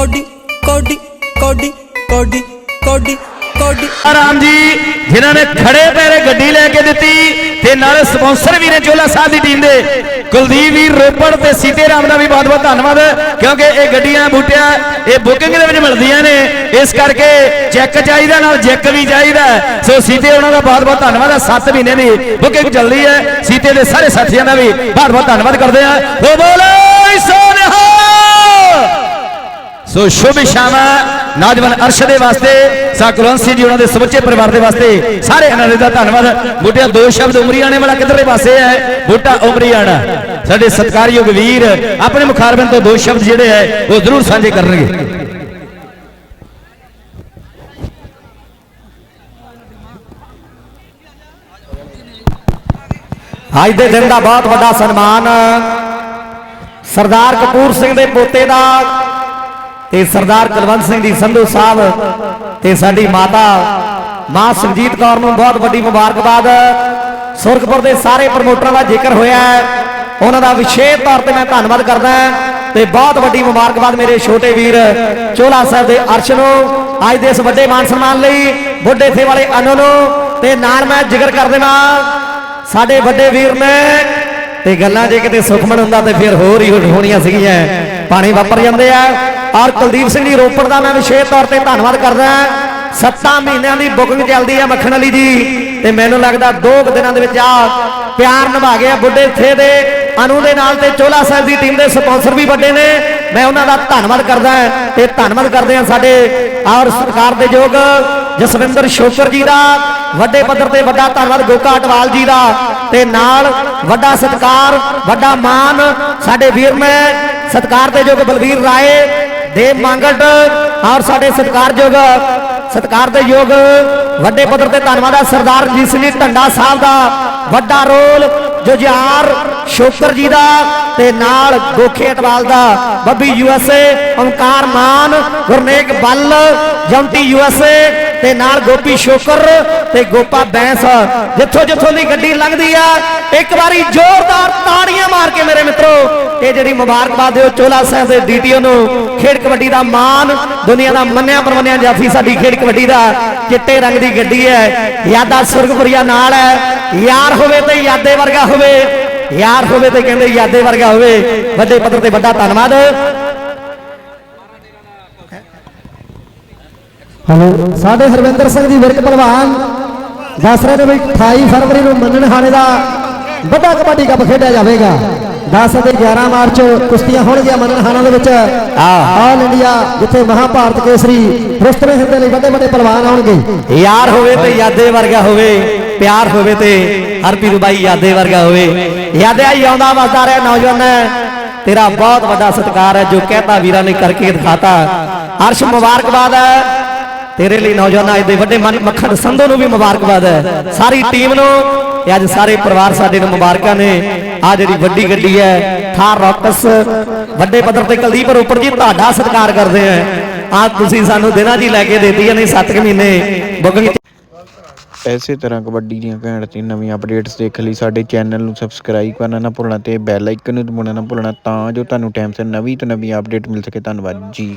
Cody ਕੋਡੀ ਕੋਡੀ ਕੋਡੀ ਕੋਡੀ ਕੋਡੀ। ਰਾਮ ਜੀ, ਜਿਨ੍ਹਾਂ ਨੇ ਖੜੇ ਪੈਰੇ ਗੱਡੀ ਲੈ ਕੇ ਦਿੱਤੀ ਤੇ ਨਾਲ ਸਪਾਂਸਰ ਵੀ ਨੇ ਚੋਲਾ ਸਾਹਿਬ ਦੀ ਟੀਮ ਦੇ। ਕੁਲਦੀਪ ਵੀਰ ਰੋਪੜ ਤੇ ਸੀਤੇ ਰਾਮ ਦਾ ਵੀ ਬਹੁਤ ਬਹੁਤ ਧੰਨਵਾਦ, ਕਿਉਂਕਿ ਇਹ ਗੱਡੀਆਂ, ਬੂਟਿਆਂ, ਇਹ ਬੁਕਿੰਗ ਦੇ ਵਿੱਚ ਮਿਲਦੀਆਂ ਨੇ। ਇਸ ਕਰਕੇ ਚੈੱਕ ਚਾਹੀਦਾ, ਨਾਲ ਜੈਕ ਵੀ ਚਾਹੀਦਾ ਸੋ ਸੀਤੇ ਉਹਨਾਂ ਦਾ ਬਹੁਤ ਬਹੁਤ ਧੰਨਵਾਦ ਹੈ 7 ਮਹੀਨੇ ਦੀ ਬੁਕਿੰਗ ਚੱਲਦੀ ਹੈ। ਸੀਤੇ ਦੇ ਸਾਰੇ ਸਾਥੀਆਂ ਦਾ ਵੀ ਬਹੁਤ ਬਹੁਤ ਧੰਨਵਾਦ ਕਰਦੇ ਆ ਉਹ ਬੋਲੇ ਸੋਨਿਹਾ ਸੋ ਸ਼ੁਭ ਸ਼ਾਮਾ ਨੌਜਵਾਨ ਅਰਸ਼ ਦੇ ਵਾਸਤੇ ਸਾ ਕੁਲਵੰਤ ਸਿੰਘ ਜੀ ਉਹਨਾਂ ਦੇ ਸਮੁੱਚੇ ਪਰਿਵਾਰ ਦੇ ਵਾਸਤੇ ਸਾਰੇ ਇਹਨਾਂ ਦਾ ਧੰਨਵਾਦ। ਬੂਟਿਆ ਦੋ ਸ਼ਬਦ ਉਮਰੀਆਣੇ ਵਾਲਾ ਕਿੱਧਰਲੇ ਪਾਸੇ ਹੈ? ਬੂਟਾ ਉਮਰੀਆਣਾ ਸਾਡੇ ਸਤਿਕਾਰਯੋਗ ਵੀਰ ਆਪਣੇ ਮੁਖਾਰਬਨ ਤੋਂ ਦੋ ਸ਼ਬਦ ਜਿਹੜੇ ਹੈ ਉਹ ਜ਼ਰੂਰ ਸਾਂਝੇ ਕਰਨਗੇ। ਅੱਜ ਦੇ ਦਿਨ ਦਾ ਬਹੁਤ ਵੱਡਾ ਸਨਮਾਨ ਸਰਦਾਰ ਕਪੂਰ ਸਿੰਘ ਦੇ ਪੋਤੇ ਦਾ ਤੇ ਸਰਦਾਰ ਕੁਲਵੰਤ ਸਿੰਘ ਜੀ ਸੰਧੂ ਸਾਹਿਬ ਤੇ ਸਾਡੀ ਮਾਤਾ ਮਾਂ ਸੁਰਜੀਤ ਕੌਰ ਨੂੰ ਬਹੁਤ ਵੱਡੀ ਮੁਬਾਰਕਬਾਦ। ਸੁਰਖਪੁਰ ਦੇ ਸਾਰੇ ਪ੍ਰਮੋਟਰਾਂ ਦਾ ਜ਼ਿਕਰ ਹੋਇਆ ਹੈ। ਉਹਨਾਂ ਦਾ ਵਿਸ਼ੇਸ਼ ਤੌਰ ਤੇ ਮੈਂ ਧੰਨਵਾਦ ਕਰਦਾ ਤੇ ਬਹੁਤ ਵੱਡੀ ਮੁਬਾਰਕਬਾਦ ਮੇਰੇ ਛੋਟੇ ਵੀਰ ਚੋਲਾ ਸਾਹਿਬ ਦੇ ਅਰਸ਼ ਨੂੰ। ਅੱਜ ਦੇ ਇਸ ਵੱਡੇ ਮਾਨ ਸਨਮਾਨ ਲਈ ਬੁੱਢੇ ਸੇ ਵਾਲੇ ਅਨੂ ਨੂੰ ਤੇ ਨਾਲ ਮੈਂ ਜ਼ਿਕਰ ਕਰ ਦੇਵਾਂ। ਸਾਡੇ ਵੱਡੇ ਵੀਰ ਨੇ ਤੇ ਗੱਲਾਂ ਜੇ ਕਿਤੇ ਸੁਖਮਨ ਹੁੰਦਾ ਤੇ ਫਿਰ ਹੋਰ ਹੀ ਹੋਣੀਆਂ ਸੀਗੀਆਂ। ਪਾਣੀ ਵਾਪਰ ਜਾਂਦੇ ਆ। ਔਰ ਕੁਲਦੀਪ ਸਿੰਘ ਜੀ ਰੋਪੜ ਦਾ ਮੈਂ ਵਿਸ਼ੇਸ਼ ਤੌਰ ਤੇ ਧੰਨਵਾਦ ਕਰਦਾ ਸੱਤਾਂ ਮਹੀਨਿਆਂ ਦੀ ਬੁਕਿੰਗ ਚੱਲਦੀ ਆ ਮੱਖਣ ਵਾਲੀ ਜੀ। ਤੇ ਮੈਨੂੰ ਲੱਗਦਾ ਦੋ ਦਿਨਾਂ ਦੇ ਵਿੱਚ ਆ ਪਿਆਰ ਨਿਭਾ ਗਿਆ ਬੁੱਢੇ ਥੇ ਦੇ। ਅਨੂ ਦੇ ਨਾਲ ਤੇ ਚੋਲਾ ਸਾਹਿਬ ਦੀ ਟੀਮ ਦੇ ਸਪਾਂਸਰ ਵੀ ਵੱਡੇ ਨੇ। ਮੈਂ ਉਹਨਾਂ ਦਾ ਧੰਨਵਾਦ ਕਰਦਾ ਤੇ ਧੰਨਵਾਦ ਕਰਦੇ ਆ ਸਾਡੇ ਔਰ ਸਰਕਾਰ ਦੇ ਯੋਗ ਜਸਵਿੰਦਰ ਸ਼ੋਕਰ ਜੀ ਦਾ। ਵੱਡੇ ਪੱਧਰ ਤੇ ਵੱਡਾ ਧੰਨਵਾਦ ਗੋਕਾ ਅਟਵਾਲ ਜੀ ਦਾ। ਤੇ ਨਾਲ ਵੱਡਾ ਸਤਿਕਾਰ, ਵੱਡਾ ਮਾਨ ਸਾਡੇ ਵੀਰ ਮੈਂ ਸਤਿਕਾਰ ਦੇ ਯੋਗ ਬਲਵੀਰ ਰਾਏ ਦੇਵ ਮੰਗਟ ਔਰ ਸਾਡੇ ਸਤਿਕਾਰਯੋਗ ਸਤਿਕਾਰ ਦੇ ਯੋਗ ਵੱਡੇ ਪੱਧਰ ਤੇ ਧੰਨਵਾਦ ਹੈ ਸਰਦਾਰ ਰਣਜੀਤ ਸਿੰਘ ਢੰਡਾ ਸਾਹਿਬ ਦਾ ਵੱਡਾ ਰੋਲ, ਜੁਝਾਰ ਸ਼ੋਕਰ ਜੀ ਦਾ ਤੇ ਨਾਲ ਗੋਖੇ ਅਟਵਾਲ ਦਾ, ਬੱਬੀ ਯੂਐਸਏ ਓਮਕਾਰ ਮਾਨ, ਗੁਰਨੇਕ ਬੱਲ, ਜੰਟੀ ਯੂਐਸਏ ਤੇ ਨਾਲ ਗੋਪੀ ਸ਼ੋਕਰ ਤੇ ਗੋਪਾ ਬੈਂਸ। ਜਿੱਥੋਂ ਜਿੱਥੋਂ ਦੀ ਗੱਡੀ ਲੰਘਦੀ ਆ, ਇੱਕ ਵਾਰੀ ਜ਼ੋਰਦਾਰ ਤਾੜੀਆਂ ਮਾਰ ਕੇ ਮੇਰੇ ਮਿੱਤਰੋ, ਇਹ ਜਿਹੜੀ ਮੁਬਾਰਕਬਾਦ ਦਿਓ ਚੋਲਾ ਸਾਹਿਬ ਦੇ ਡੀਟੀਓ ਨੂੰ, ਖੇਡ ਕਬੱਡੀ ਦਾ ਮਾਨ ਦੁਨੀਆ ਦਾ ਮੰਨਿਆ ਪਰਮੰਨਿਆ ਜਾਫੀ ਸਾਡੀ ਖੇਡ ਕਬੱਡੀ ਦਾ ਚਿੱਟੇ ਰੰਗ ਦੀ ਗੱਡੀ ਹੈ। ਯਾਦਾ ਸੁਰਗਪੁਰੀਆ ਨਾਲ ਹੈ। ਯਾਰ ਹੋਵੇ ਤੇ ਯਾਦੇ ਵਰਗਾ ਹੋਵੇ, ਯਾਰ ਹੋਵੇ ਤੇ ਕਹਿੰਦੇ ਯਾਦੇ ਵਰਗਾ ਹੋਵੇ। ਵੱਡੇ ਪੱਧਰ ਤੇ ਵੱਡਾ ਧੰਨਵਾਦ। ਹਲੋ ਸਾਡੇ ਹਰਵਿੰਦਰ ਸਿੰਘ ਜੀ ਵਿਰਕ ਪਹਿਲਵਾਨ ਦੱਸ ਰਹੇ ਨੇ ਵੀ 28 ਫਰਵਰੀ ਨੂੰ ਮੰਨਣ ਹਾਣੇ ਦਾ ਵੱਡਾ ਕਬੱਡੀ ਕੱਪ ਖੇਡਿਆ ਜਾਵੇਗਾ। 10 ਅਤੇ 11 ਮਾਰਚ ਕੁਸ਼ਤੀਆਂ ਹੋਣਗੀਆਂ ਮੰਨਣ ਹਾਣਾ ਦੇ ਵਿੱਚ। ਆਲ ਇੰਡੀਆ ਜਿੱਥੇ ਮਹਾਭਾਰਤ ਕੇਸਰੀ ਰੁਸਤਵੇਂ ਹਿੰਦੇ ਲਈ ਵੱਡੇ ਵੱਡੇ ਪਹਿਲਵਾਨ ਆਉਣਗੇ। ਯਾਰ ਹੋਵੇ ਤੇ ਯਾਦੇ ਵਰਗਾ ਹੋਵੇ ਪਿਆਰ ਹੋਵੇ ਤੇ ਹਰਪੀਰ ਬਾਈ ਯਾਦੇ ਵਰਗਾ ਹੋਵੇ। ਯਾਦਿਆ ਹੀ ਆਉਂਦਾ ਵਸਦਾ ਰਿਹਾ ਨੌਜਵਾਨ। ਤੇਰਾ ਬਹੁਤ ਵੱਡਾ ਸਤਿਕਾਰ ਹੈ ਜੋ ਕਹਤਾ ਵੀਰਾਂ ਨੇ ਕਰਕੇ ਦਿਖਾਤਾ। ਅਰਸ਼ ਮੁਬਾਰਕਬਾਦ ਹੈ। ਤੇਰੇ ਲਈ ਨੌਜਵਾਨ ਅੱਜ ਦੇ ਵੱਡੇ ਮੱਖਣ ਸੰਧੂ ਨੂੰ ਵੀ ਮੁਬਾਰਕਬਾਦ ਹੈ। ਸਾਰੀ ਟੀਮ ਨੂੰ ਤੇ ਅੱਜ ਸਾਰੇ ਪਰਿਵਾਰ ਸਾਡੇ ਨੂੰ ਮੁਬਾਰਕਾਂ ਨੇ। ਆ ਜਿਹੜੀ ਵੱਡੀ ਗੱਡੀ ਹੈ, ਥਾਰ ਰੌਕਸ, ਵੱਡੇ ਪੱਧਰ ਤੇ ਕੁਲਦੀਪ ਰੋਪੜ ਜੀ, ਤੁਹਾਡਾ ਸਤਿਕਾਰ ਕਰਦੇ ਆ ਆ ਤੁਸੀਂ ਸਾਨੂੰ ਦਿਨਾਂ ਜੀ ਲੈ ਕੇ ਦਿੱਤੀ ਹੈ, ਨਹੀਂ 7 ਮਹੀਨੇ ਬੁਕਿੰਗ ਐਸੇ ਤਰ੍ਹਾਂ ਕਬੱਡੀ ਦੀਆਂ ਘੈਂਟ ਤੇ ਨਵੀਆਂ ਅਪਡੇਟਸ ਦੇਖ ਲਈ, ਸਾਡੇ ਚੈਨਲ ਨੂੰ ਸਬਸਕ੍ਰਾਈਬ ਕਰਨਾ ਨਾ ਭੁੱਲਣਾ ਤੇ ਬੈਲ ਆਈਕਨ ਨੂੰ ਦਬਾਉਣਾ ਨਾ ਭੁੱਲਣਾ, ਤਾਂ ਜੋ ਤੁਹਾਨੂੰ ਟਾਈਮ ਸਿਰ ਨਵੀਂ ਤੋਂ ਨਵੀਂ ਅਪਡੇਟ ਮਿਲ ਸਕੇ। ਧੰਨਵਾਦ ਜੀ।